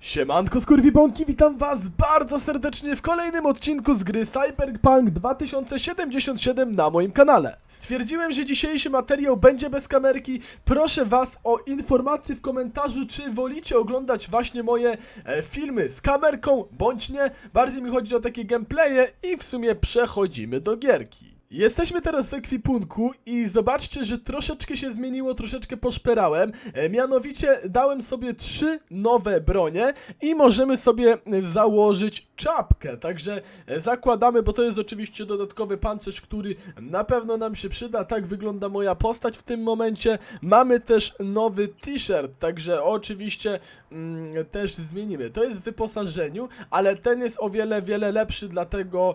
Siemanko skurwibonki, witam was bardzo serdecznie w kolejnym odcinku z gry Cyberpunk 2077 na moim kanale. Stwierdziłem, że dzisiejszy materiał będzie bez kamerki. Proszę was o informację w komentarzu, czy wolicie oglądać właśnie moje e, filmy z kamerką, bądź nie. Bardziej mi chodzi o takie gameplaye i w sumie przechodzimy do gierki. Jesteśmy teraz w ekwipunku i zobaczcie, że troszeczkę się zmieniło, troszeczkę poszperałem. E, mianowicie dałem sobie trzy nowe bronie i możemy sobie e, założyć czapkę. Także e, zakładamy, bo to jest oczywiście dodatkowy pancerz, który na pewno nam się przyda. Tak wygląda moja postać w tym momencie. Mamy też nowy t-shirt, także oczywiście mm, też zmienimy. To jest w wyposażeniu, ale ten jest o wiele, wiele lepszy, dlatego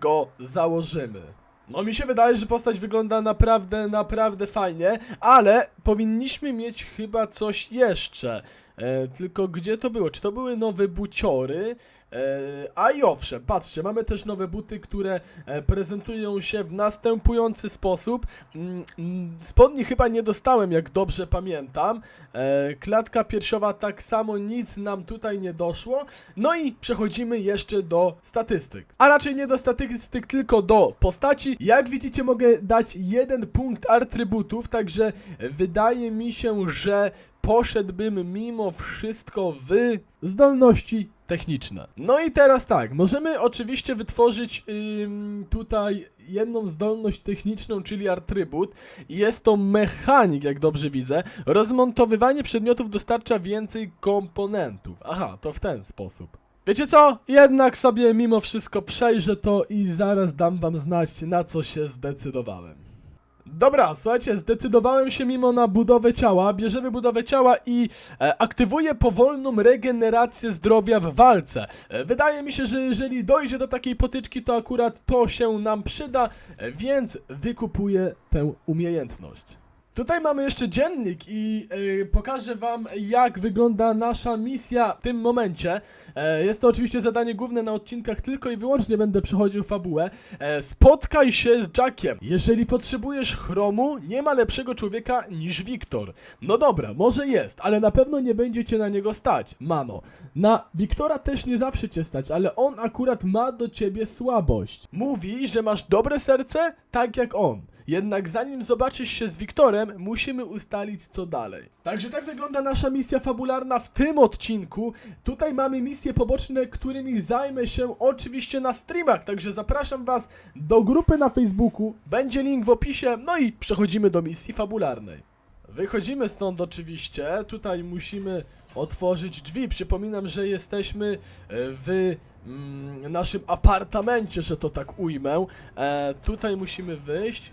go założymy. No mi się wydaje, że postać wygląda naprawdę, naprawdę fajnie, ale powinniśmy mieć chyba coś jeszcze. E, tylko gdzie to było? Czy to były nowe buciory? E, a i owszem, patrzcie, mamy też nowe buty, które e, prezentują się w następujący sposób. Mm, mm, Spodni chyba nie dostałem, jak dobrze pamiętam. E, klatka piersiowa tak samo, nic nam tutaj nie doszło. No i przechodzimy jeszcze do statystyk. A raczej nie do statystyk, tylko do postaci. Jak widzicie, mogę dać jeden punkt atrybutów, także wydaje mi się, że poszedłbym mimo wszystko w zdolności techniczne. No i teraz tak, możemy oczywiście wytworzyć ym, tutaj jedną zdolność techniczną, czyli atrybut. Jest to mechanik, jak dobrze widzę. Rozmontowywanie przedmiotów dostarcza więcej komponentów. Aha, to w ten sposób. Wiecie co? Jednak sobie mimo wszystko przejrzę to i zaraz dam wam znać, na co się zdecydowałem. Dobra, słuchajcie, zdecydowałem się mimo na budowę ciała. Bierzemy budowę ciała i e, aktywuję powolną regenerację zdrowia w walce. E, wydaje mi się, że jeżeli dojdzie do takiej potyczki, to akurat to się nam przyda, e, więc wykupuję tę umiejętność. Tutaj mamy jeszcze dziennik i e, pokażę wam jak wygląda nasza misja w tym momencie. E, jest to oczywiście zadanie główne na odcinkach, tylko i wyłącznie będę przechodził fabułę. E, spotkaj się z Jackiem. Jeżeli potrzebujesz chromu, nie ma lepszego człowieka niż Wiktor. No dobra, może jest, ale na pewno nie będzie cię na niego stać, mano. Na Wiktora też nie zawsze cię stać, ale on akurat ma do ciebie słabość. Mówi, że masz dobre serce, tak jak on. Jednak zanim zobaczysz się z Wiktorem, musimy ustalić co dalej. Także tak wygląda nasza misja fabularna w tym odcinku. Tutaj mamy misje poboczne, którymi zajmę się oczywiście na streamach, także zapraszam was do grupy na Facebooku. Będzie link w opisie, no i przechodzimy do misji fabularnej. Wychodzimy stąd oczywiście, tutaj musimy otworzyć drzwi. Przypominam, że jesteśmy e, w mm, naszym apartamencie, że to tak ujmę. E, tutaj musimy wyjść.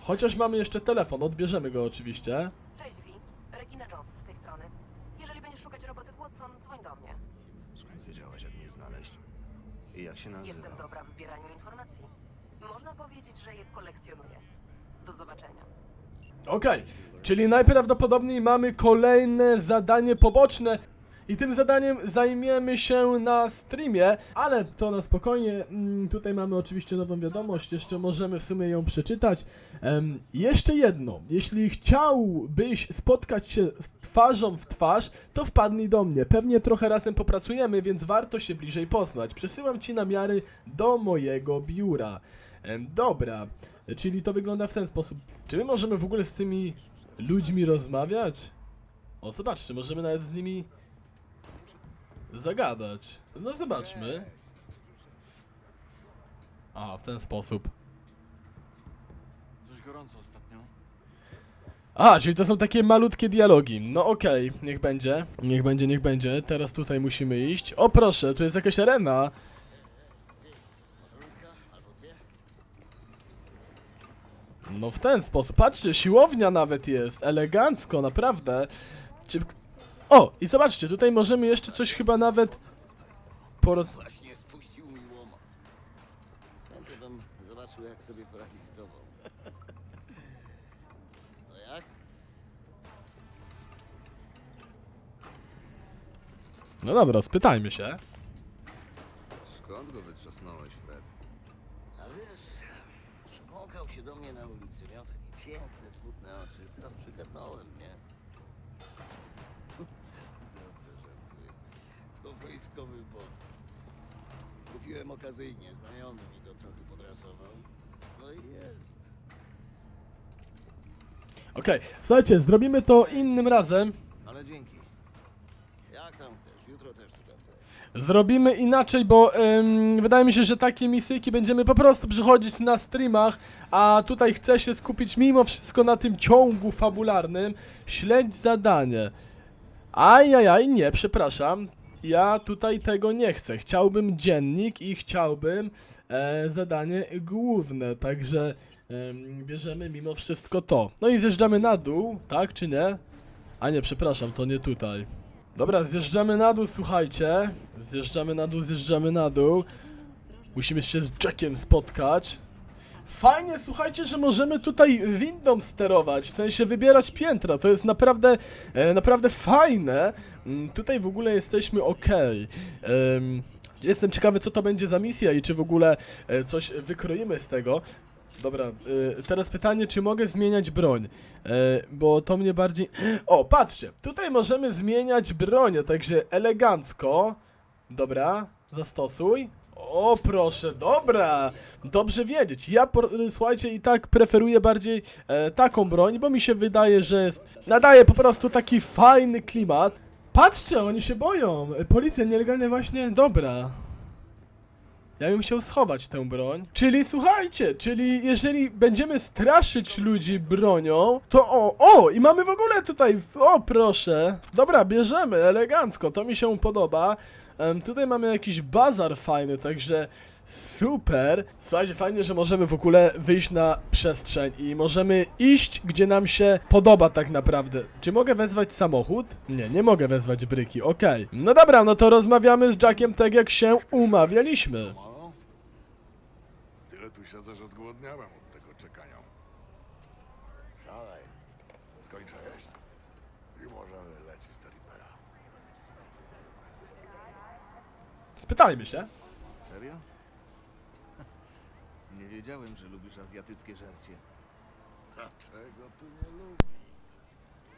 Chociaż mamy jeszcze telefon, odbierzemy go oczywiście. Cześć Vi, Regina Jones z tej strony. Jeżeli będziesz szukać roboty w Watson, dzwoń do mnie. Skąd wiedziałaś, jak mnie znaleźć? I jak się nazywa? Jestem dobra w zbieraniu informacji. Można powiedzieć, że je kolekcjonuję. Do zobaczenia. Okej, czyli najprawdopodobniej mamy kolejne zadanie poboczne. I tym zadaniem zajmiemy się na streamie, ale to na spokojnie. Mm, tutaj mamy oczywiście nową wiadomość, jeszcze możemy w sumie ją przeczytać. Em, jeszcze jedno, jeśli chciałbyś spotkać się twarzą w twarz, to wpadnij do mnie. Pewnie trochę razem popracujemy, więc warto się bliżej poznać. Przesyłam ci namiary do mojego biura. Em, dobra, czyli to wygląda w ten sposób. Czy my możemy w ogóle z tymi ludźmi rozmawiać? O, zobaczcie, możemy nawet z nimi zagadać. No zobaczmy. A, w ten sposób. Coś gorąco ostatnio. A, czyli to są takie malutkie dialogi. No okej, niech będzie. Niech będzie, niech będzie. Teraz tutaj musimy iść. O proszę, tu jest jakaś arena. No w ten sposób. Patrzcie, siłownia nawet jest. Elegancko, naprawdę. Czy... O, i zobaczcie, tutaj możemy jeszcze coś chyba nawet poroz... Właśnie spuścił mi łomot. Chętnie bym zobaczył, jak sobie poradzi z tobą. To jak? No dobra, spytajmy się. Skąd go wytrzasnąłeś, Fred? A wiesz, przybłąkał się do mnie na ulicy. Miał takie piękne, smutne oczy. To przygarnąłem, nie? Wojskowy bot. Kupiłem okazyjnie, znajomy mi go trochę podrasował. No i jest. Okej, słuchajcie, zrobimy to innym razem. Ale dzięki. Jak tam chcesz? Jutro też tu będę. Zrobimy inaczej, bo em, wydaje mi się, że takie misyjki będziemy po prostu przychodzić na streamach, a tutaj chcę się skupić mimo wszystko na tym ciągu fabularnym. Śledź zadanie. Ajajaj, nie, przepraszam. Ja tutaj tego nie chcę. Chciałbym dziennik i chciałbym e, zadanie główne, także em, bierzemy mimo wszystko to. No i zjeżdżamy na dół, tak czy nie? A nie, przepraszam, to nie tutaj. Dobra, zjeżdżamy na dół, słuchajcie. Zjeżdżamy na dół, zjeżdżamy na dół. Musimy się z Jackiem spotkać. Fajnie, słuchajcie, że możemy tutaj windą sterować, w sensie wybierać piętra. To jest naprawdę, e, naprawdę fajne. Mm, tutaj w ogóle jesteśmy ok. Em, jestem ciekawy, co to będzie za misja i czy w ogóle e, coś wykroimy z tego. Dobra, e, teraz pytanie, czy mogę zmieniać broń? Bo to mnie bardziej... O, patrzcie, tutaj możemy zmieniać bronię, także elegancko. Dobra, zastosuj. O, proszę, dobra, dobrze wiedzieć. Ja, słuchajcie, i tak preferuję bardziej e, taką broń, bo mi się wydaje, że jest, nadaje po prostu taki fajny klimat. Patrzcie, oni się boją. Policja nielegalnie właśnie, dobra. Ja bym chciał schować tę broń. Czyli słuchajcie, czyli jeżeli będziemy straszyć ludzi bronią, to o, o, i mamy w ogóle tutaj, o proszę. Dobra, bierzemy, elegancko, to mi się podoba. Em, tutaj mamy jakiś bazar fajny, także super. Słuchajcie, fajnie, że możemy w ogóle wyjść na przestrzeń i możemy iść, gdzie nam się podoba tak naprawdę. Czy mogę wezwać samochód? Nie, nie mogę wezwać bryki, okej. No dobra, no to rozmawiamy z Jackiem tak jak się umawialiśmy. Tyle tu siedzę, że zgłodniałem od tego czekania. Siadaj. Skończę jeść i możemy lecieć do Reapera. Spytajmy się. Serio? Nie wiedziałem, że lubisz azjatyckie żarcie. A czego tu nie lubić?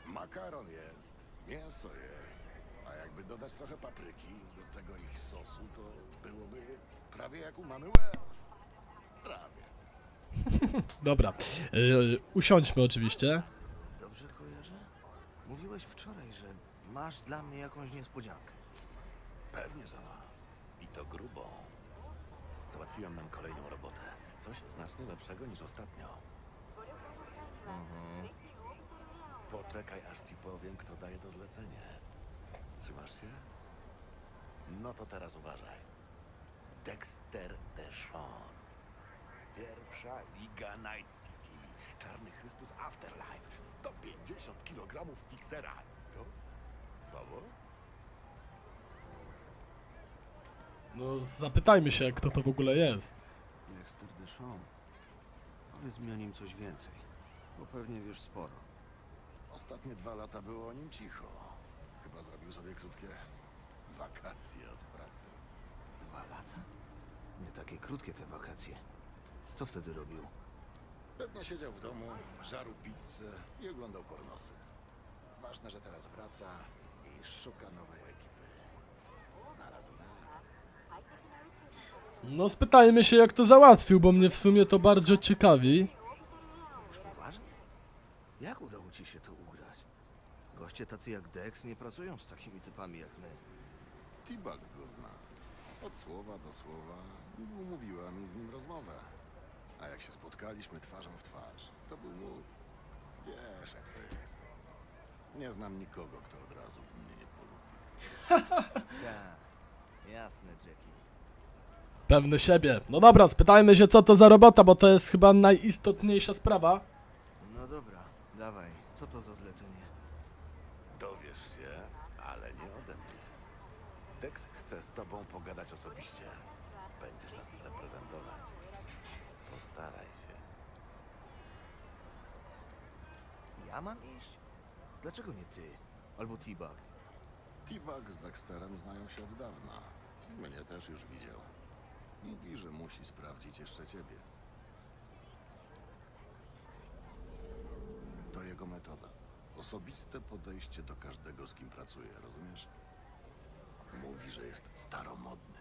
Makaron jest, mięso jest, a jakby dodać trochę papryki do tego ich sosu, to byłoby prawie jak u mamy Wells. Prawie. Dobra, yy, usiądźmy oczywiście. Dobrze kojarzę? Mówiłeś wczoraj, że masz dla mnie jakąś niespodziankę. Pewnie, że ma. To grubą. Załatwiłem nam kolejną robotę. Coś znacznie lepszego niż ostatnio. Mhm. Poczekaj, aż ci powiem, kto daje to zlecenie. Trzymasz się? No to teraz uważaj. Dexter Deshawn. Pierwsza Liga Night City. Czarny Chrystus Afterlife. 150 kg fiksera. Co? Słabo? No zapytajmy się, kto to w ogóle jest. Dexter Deshawn. Powiedz mi o nim coś więcej, bo pewnie wiesz sporo. Ostatnie dwa lata było o nim cicho. Chyba zrobił sobie krótkie wakacje od pracy. Dwa lata? Nie takie krótkie te wakacje. Co wtedy robił? Pewnie siedział w domu, żarł pizzę i oglądał pornosy. Ważne, że teraz wraca i szuka nowej ekipy. Znalazł. No spytajmy się, jak to załatwił, bo mnie w sumie to bardzo ciekawi. Już poważnie? Jak udało ci się to ugrać? Goście tacy jak Dex nie pracują z takimi typami jak my. T-Bug go zna. Od słowa do słowa umówiła mi z nim rozmowę. A jak się spotkaliśmy twarzą w twarz, to był mój. Wiesz, jak to jest. Nie znam nikogo, kto od razu by mnie nie polubił. Tak, jasne, Jackie. Pewny siebie. No dobra, spytajmy się, co to za robota, bo to jest chyba najistotniejsza sprawa. No dobra, dawaj, co to za zlecenie? Dowiesz się, ale nie ode mnie. Dex chce z tobą pogadać osobiście. Będziesz nas reprezentować. Postaraj się. Ja mam iść? Dlaczego nie ty? Albo T-Bug? T-Bug z Dexterem znają się od dawna. Mnie też już widział. Mówi, że musi sprawdzić jeszcze ciebie. To jego metoda. Osobiste podejście do każdego, z kim pracuje, rozumiesz? Mówi, że jest staromodny.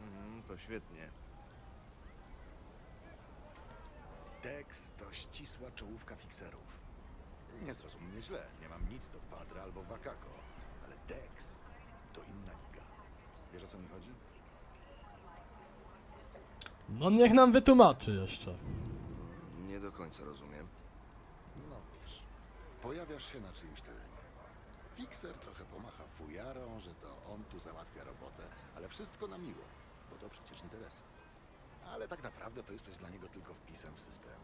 Mhm, to świetnie. Dex to ścisła czołówka fikserów. Nie zrozum mnie źle, nie mam nic do Padra albo Wakako, ale Dex to inna liga. Wiesz o co mi chodzi? No niech nam wytłumaczy jeszcze. Nie do końca rozumiem. No wiesz, pojawiasz się na czyimś terenie. Fixer trochę pomacha fujarą, że to on tu załatwia robotę, ale wszystko na miło, bo to przecież interesy. Ale tak naprawdę to jesteś dla niego tylko wpisem w system.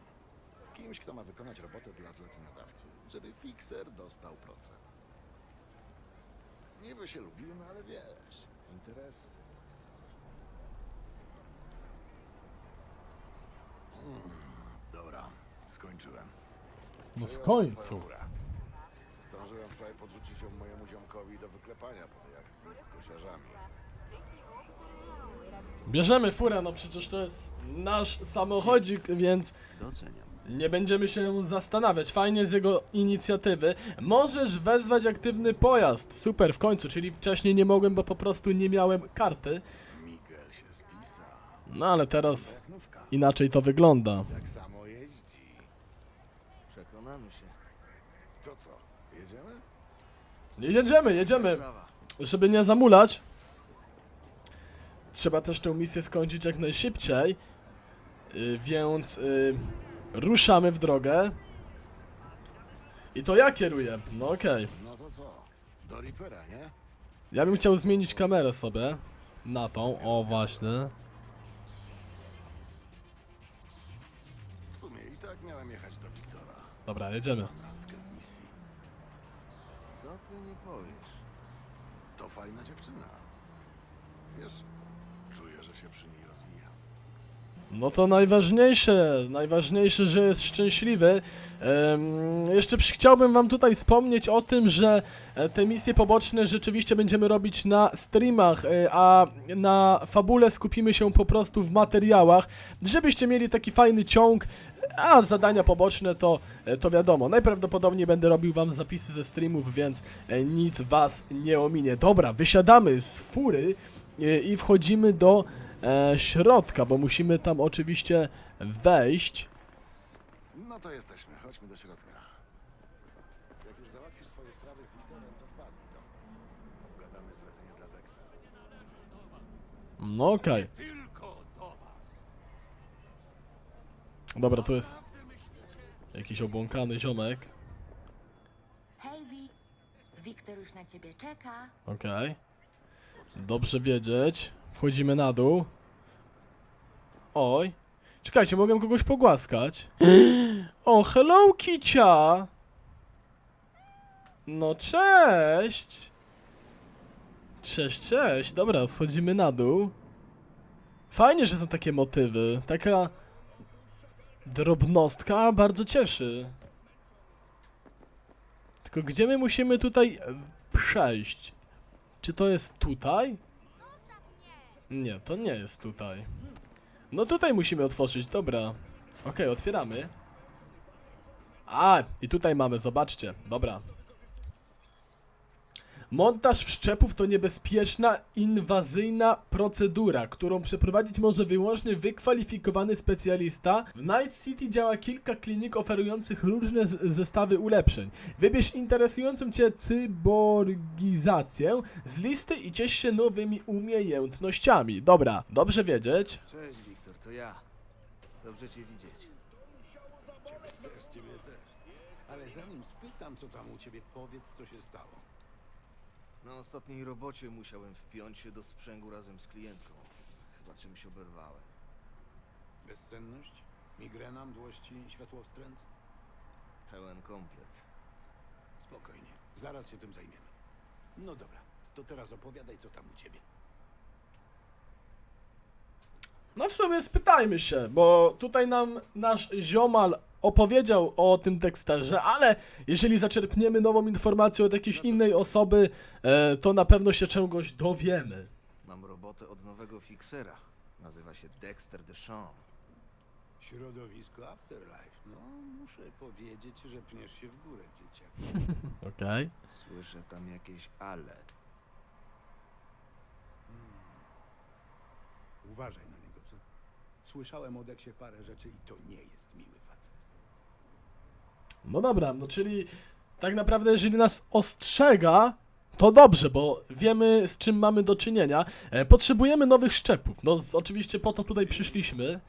Kimś, kto ma wykonać robotę dla zleceniodawcy, żeby fixer dostał procent. Niby się lubimy, ale wiesz, interesy. Dobra, skończyłem. No w końcu. Zdążyłem wczoraj podrzucić ją mojemu ziomkowi do wyklepania po tej akcji z kosiarzami. Bierzemy furę, no przecież to jest nasz samochodzik, więc Doceniam. nie będziemy się zastanawiać. Fajnie z jego inicjatywy. Możesz wezwać aktywny pojazd. Super, w końcu, czyli wcześniej nie mogłem, bo po prostu nie miałem karty. Miguel się spisał. No ale teraz Jak nówka. Inaczej to wygląda. Tak samo jeździ. Przekonamy się. To co, jedziemy? Jedziemy, jedziemy. Żeby nie zamulać, trzeba też tę misję skończyć jak najszybciej. Y, więc y, ruszamy w drogę. I to ja kieruję. No okej. No to co? Do Reapera, nie? Ja bym chciał zmienić kamerę sobie na tą. O, właśnie. Jechać do Wiktora. Dobra, jedziemy. Randkę z Misty. Co ty nie powiesz? To fajna dziewczyna. Wiesz, czuję, że się przy niej rozwija. No to najważniejsze, najważniejsze, że jest szczęśliwy. Jeszcze przy, chciałbym wam tutaj wspomnieć o tym, że e, te misje poboczne rzeczywiście będziemy robić na streamach, e, a na fabule skupimy się po prostu w materiałach, żebyście mieli taki fajny ciąg, a zadania poboczne to, e, to wiadomo, najprawdopodobniej będę robił wam zapisy ze streamów, więc e, nic was nie ominie. Dobra, wysiadamy z fury e, i wchodzimy do e, środka, bo musimy tam oczywiście wejść. No to jesteśmy, chodźmy do środka. Jak już załatwisz swoje sprawy z Wiktorem, to wpadnij do mnie. Obgadamy zlecenie dla Dexa. No okej. Dobra, tu jest jakiś obłąkany ziomek. Hej, Wi. Wiktor już na ciebie czeka. Okej. Dobrze wiedzieć. Wchodzimy na dół. Oj. Czekajcie, mogę kogoś pogłaskać. O, hello kicia! No cześć! Cześć, cześć. Dobra, schodzimy na dół. Fajnie, że są takie motywy. Taka drobnostka bardzo cieszy. Tylko gdzie my musimy tutaj e, przejść? Czy to jest tutaj? Nie, to nie jest tutaj. No tutaj musimy otworzyć, dobra. Okej, otwieramy. A, i tutaj mamy, zobaczcie, dobra. Montaż wszczepów to niebezpieczna, inwazyjna procedura, którą przeprowadzić może wyłącznie wykwalifikowany specjalista. W Night City działa kilka klinik oferujących różne zestawy ulepszeń. Wybierz interesującą Cię cyborgizację z listy i ciesz się nowymi umiejętnościami. Dobra, dobrze wiedzieć. Cześć, Wiktor, to ja. Dobrze cię widzieć. Ciebie też, ciebie też. Ale zanim spytam, co tam u ciebie, powiedz, co się stało. Na ostatniej robocie musiałem wpiąć się do sprzęgu razem z klientką. Chyba czymś oberwałem. Bezsenność? Migrena, mdłości, światłowstręt? Pełen komplet. Spokojnie, zaraz się tym zajmiemy. No dobra, to teraz opowiadaj, co tam u ciebie. No w sumie spytajmy się, bo tutaj nam nasz ziomal opowiedział o tym teksterze, ale jeżeli zaczerpniemy nową informację od jakiejś innej osoby, e, to na pewno się czegoś dowiemy. Mam robotę od nowego fiksera. Nazywa się Dexter Deshawn. Środowisko Afterlife. No, muszę powiedzieć, że pniesz się w górę, dzieciak. Okej. Słyszę tam jakieś ale. Uważaj na niego, co? Słyszałem o Deksie parę rzeczy i to nie jest miły. No dobra, no czyli tak naprawdę jeżeli nas ostrzega, to dobrze, bo wiemy z czym mamy do czynienia. E, potrzebujemy nowych szczepów. No z, oczywiście po to tutaj przyszliśmy.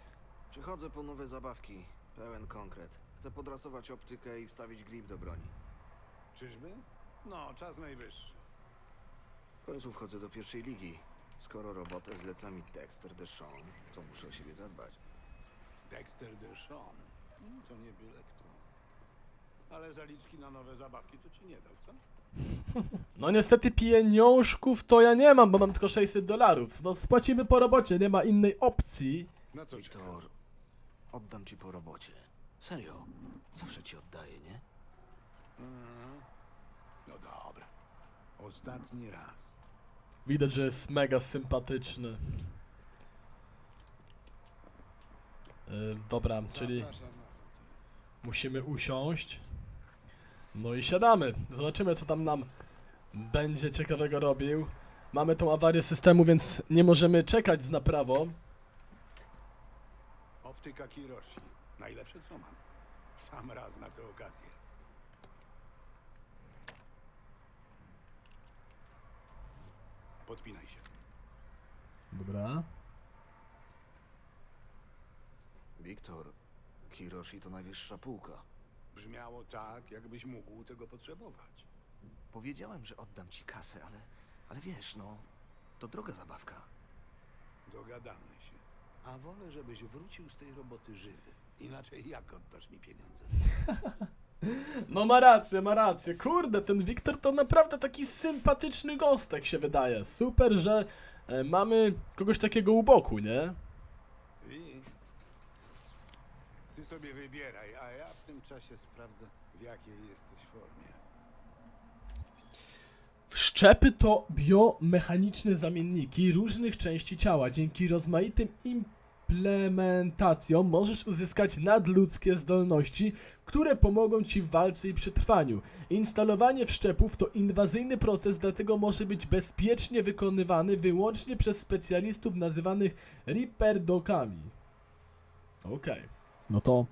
Przychodzę po nowe zabawki. Pełen konkret. Chcę podrasować optykę i wstawić grip do broni. Czyżby? No, czas najwyższy. W końcu wchodzę do pierwszej ligi. Skoro robotę zleca mi Dexter Deshawn, to muszę o siebie zadbać. Dexter Deshawn. Mm, To nie byle kto. Ale zaliczki na nowe zabawki to ci nie dał, co? No niestety pieniążków to ja nie mam, bo mam tylko 600 dolarów. No spłacimy po robocie, nie ma innej opcji. Na co? Wiktor, oddam ci po robocie. Serio, zawsze ci oddaję, nie? Mhm. No dobra. Ostatni raz. Widać, że jest mega sympatyczny. Yy, dobra, czyli Zapraszam na musimy usiąść. No i siadamy. Zobaczymy, co tam nam będzie ciekawego robił. Mamy tą awarię systemu, więc nie możemy czekać z naprawą. Optyka Kiroshi. Najlepsze co mam. Sam raz na tę okazję. Podpinaj się. Dobra. Wiktor, Kiroshi to najwyższa półka. Brzmiało tak, jakbyś mógł tego potrzebować. Powiedziałem, że oddam ci kasę, ale, ale wiesz, no, to droga zabawka. Dogadamy się. A wolę, żebyś wrócił z tej roboty żywy. Inaczej jak oddasz mi pieniądze? No ma rację, ma rację. Kurde, ten Wiktor to naprawdę taki sympatyczny gostek się wydaje. Super, że e, mamy kogoś takiego u boku, nie? I sobie wybieraj, a ja w tym czasie sprawdzę, w jakiej jesteś formie. Wszczepy to biomechaniczne zamienniki różnych części ciała. Dzięki rozmaitym implementacjom możesz uzyskać nadludzkie zdolności, które pomogą ci w walce i przetrwaniu. Instalowanie wszczepów to inwazyjny proces, dlatego może być bezpiecznie wykonywany wyłącznie przez specjalistów nazywanych Reaperdokami. Okej. No to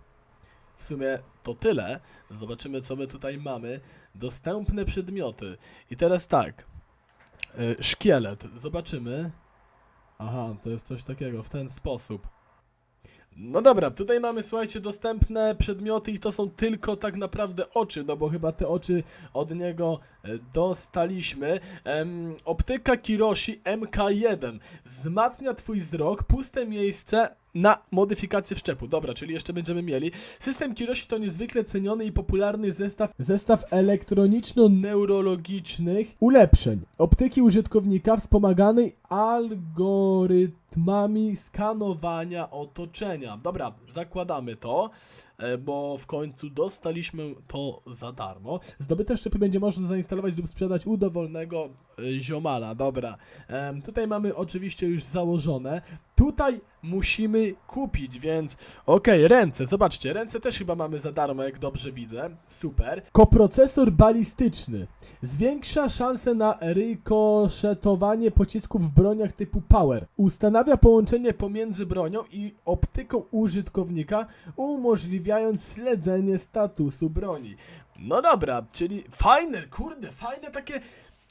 w sumie to tyle. Zobaczymy, co my tutaj mamy. Dostępne przedmioty. I teraz tak. Y, szkielet. Zobaczymy. Aha, to jest coś takiego, w ten sposób. No dobra, tutaj mamy, słuchajcie, dostępne przedmioty i to są tylko tak naprawdę oczy, no bo chyba te oczy od niego e, dostaliśmy. Optyka Kiroshi MK1 wzmacnia twój wzrok, puste miejsce na modyfikację wszczepu. Dobra, czyli jeszcze będziemy mieli. System Kiroshi to niezwykle ceniony i popularny zestaw, zestaw elektroniczno-neurologicznych ulepszeń. Optyki użytkownika wspomaganej algorytmami skanowania otoczenia. Dobra, zakładamy to, e, bo w końcu dostaliśmy to za darmo. Zdobyte szczepy będzie można zainstalować lub sprzedać u dowolnego e, ziomala. Dobra, tutaj mamy oczywiście już założone. Tutaj musimy kupić, więc okej, ręce, zobaczcie, ręce też chyba mamy za darmo, jak dobrze widzę. Super. Koprocesor balistyczny. Zwiększa szanse na rykoszetowanie pocisków w broniach typu Power. Ustanawia połączenie pomiędzy bronią i optyką użytkownika, umożliwiając śledzenie statusu broni. No dobra, czyli fajne, kurde, fajne takie...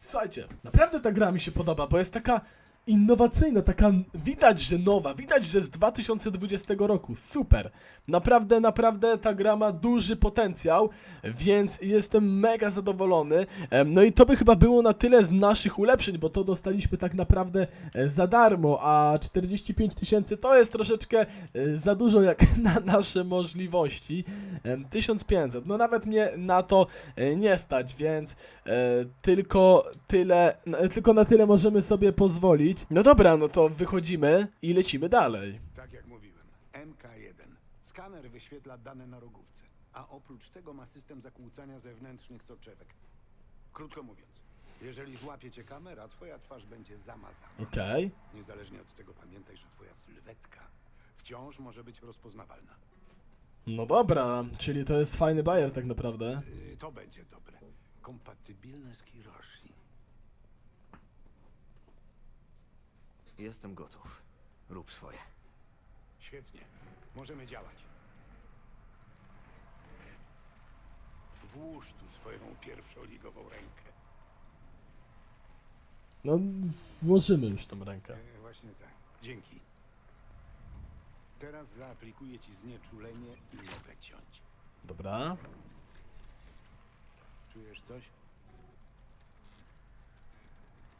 Słuchajcie, naprawdę ta gra mi się podoba, bo jest taka innowacyjna, taka widać, że nowa, widać, że z 2020 roku. Super. Naprawdę, naprawdę ta gra ma duży potencjał, więc jestem mega zadowolony. No i to by chyba było na tyle z naszych ulepszeń, bo to dostaliśmy tak naprawdę e, za darmo, a 45 tysięcy to jest troszeczkę e, za dużo jak na nasze możliwości. Em, 1500, no nawet mnie na to e, nie stać, więc tylko tyle, tylko na tyle możemy sobie pozwolić. No dobra, no to wychodzimy i lecimy dalej. Tak jak mówiłem, MK1. Skaner wyświetla dane na rogówce, a oprócz tego ma system zakłócania zewnętrznych soczewek. Krótko mówiąc, jeżeli złapie cię kamera, twoja twarz będzie zamazana. Okej. Niezależnie od tego pamiętaj, że twoja sylwetka wciąż może być rozpoznawalna. No dobra, czyli to jest fajny bajer tak naprawdę. Yy, to będzie dobre. Kompatybilne z Kiroshi. Jestem gotów. Rób swoje. Świetnie. Możemy działać. Włóż tu swoją pierwszoligową rękę. No, włożymy już tą rękę. E, właśnie tak. Dzięki. Teraz zaaplikuję ci znieczulenie i mogę ciąć. Dobra. Czujesz coś?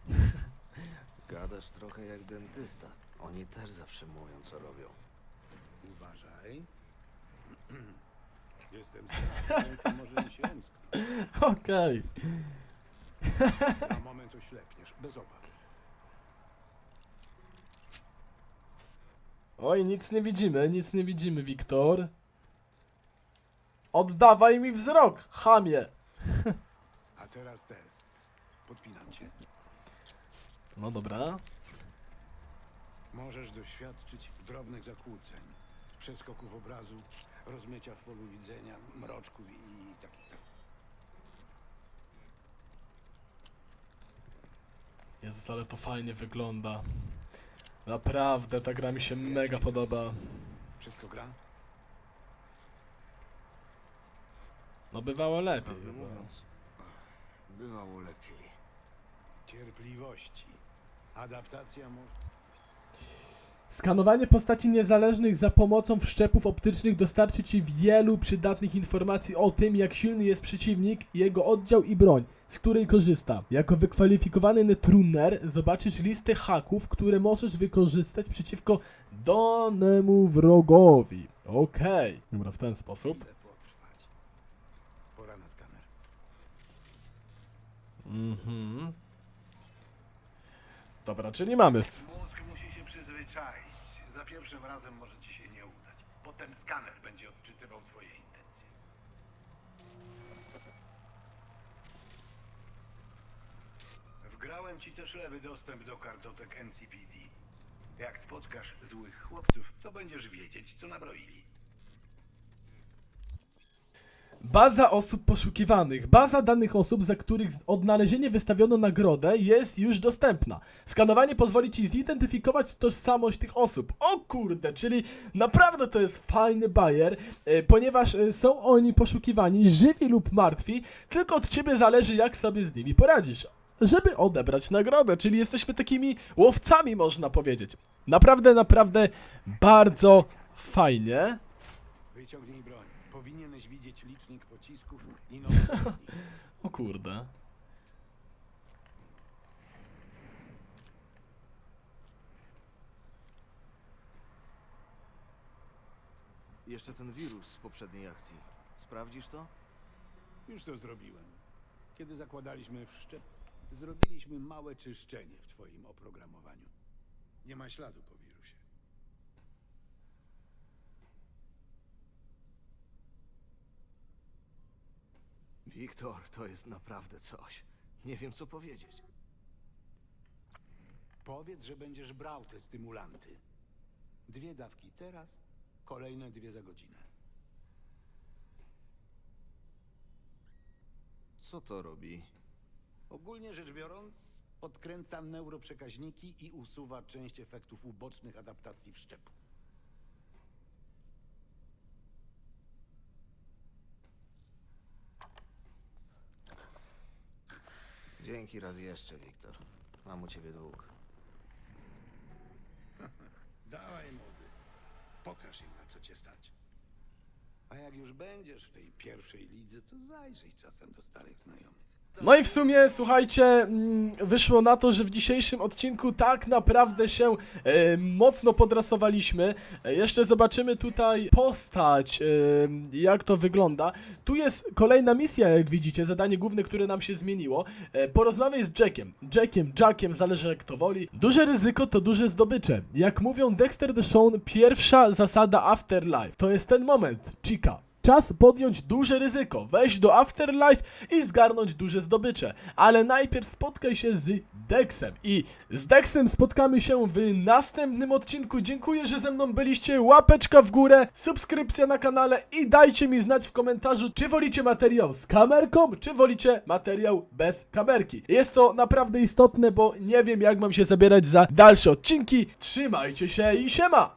Gadasz trochę jak dentysta. Oni też zawsze mówią, co robią. Uważaj. Jestem straszny, to może mi się omsknąć. Okej. Na moment oślepniesz, bez obaw. Oj, nic nie widzimy, nic nie widzimy, Wiktor. Oddawaj mi wzrok, chamie. A teraz test. Podpinam cię. No dobra. Możesz doświadczyć drobnych zakłóceń, przeskoków obrazu, rozmycia w polu widzenia, mroczków i takich tak. Jezus, ale to fajnie wygląda. Naprawdę, ta gra mi się mega podoba. Wszystko gra? No bywało lepiej. Prawdę chyba. mówiąc, bywało lepiej. Cierpliwości. Adaptacja może... Skanowanie postaci niezależnych za pomocą wszczepów optycznych dostarczy Ci wielu przydatnych informacji o tym, jak silny jest przeciwnik, jego oddział i broń, z której korzysta. Jako wykwalifikowany netrunner zobaczysz listę haków, które możesz wykorzystać przeciwko danemu wrogowi. Okej, dobra, w ten sposób. Mhm. Dobra, czyli mamy. s- Mózg musi się przyzwyczaić. Za pierwszym razem może ci się nie udać. Potem skaner będzie odczytywał twoje intencje. Wgrałem ci też lewy dostęp do kartotek NCPD. Jak spotkasz złych chłopców, to będziesz wiedzieć, co nabroili. Baza osób poszukiwanych. Baza danych osób, za których odnalezienie wystawiono nagrodę, jest już dostępna. Skanowanie pozwoli ci zidentyfikować tożsamość tych osób. O kurde, czyli naprawdę to jest fajny bajer, e, ponieważ e, są oni poszukiwani, żywi lub martwi, tylko od ciebie zależy, jak sobie z nimi poradzisz. Żeby odebrać nagrodę, czyli jesteśmy takimi łowcami, można powiedzieć. Naprawdę, naprawdę bardzo fajnie. Wyciągnij broń. Powinieneś widzieć licznik pocisków i nowych. O kurde. Jeszcze ten wirus z poprzedniej akcji. Sprawdzisz to? Już to zrobiłem. Kiedy zakładaliśmy wszczep, zrobiliśmy małe czyszczenie w twoim oprogramowaniu. Nie ma śladu po wirusie. Wiktor, to jest naprawdę coś. Nie wiem, co powiedzieć. Powiedz, że będziesz brał te stymulanty. Dwie dawki teraz, kolejne dwie za godzinę. Co to robi? Ogólnie rzecz biorąc, podkręca neuroprzekaźniki i usuwa część efektów ubocznych adaptacji wszczepu. Dzięki raz jeszcze, Wiktor. Mam u ciebie dług. Dawaj, młody. Pokaż im, na co cię stać. A jak już będziesz w tej pierwszej lidze, to zajrzyj czasem do starych znajomych. No i w sumie, słuchajcie, mm, wyszło na to, że w dzisiejszym odcinku tak naprawdę się e, mocno podrasowaliśmy. E, jeszcze zobaczymy tutaj postać, e, jak to wygląda. Tu jest kolejna misja, jak widzicie, zadanie główne, które nam się zmieniło. E, porozmawiaj z Jackiem. Jackiem, Jackiem, zależy jak to woli. Duże ryzyko to duże zdobycze. Jak mówią Dexter Deshawn, pierwsza zasada Afterlife. To jest ten moment. Chica. Czas podjąć duże ryzyko, wejść do Afterlife i zgarnąć duże zdobycze. Ale najpierw spotkaj się z Dexem. I z Dexem spotkamy się w następnym odcinku. Dziękuję, że ze mną byliście. Łapeczka w górę, subskrypcja na kanale i dajcie mi znać w komentarzu, czy wolicie materiał z kamerką, czy wolicie materiał bez kamerki. Jest to naprawdę istotne, bo nie wiem jak mam się zabierać za dalsze odcinki. Trzymajcie się i siema!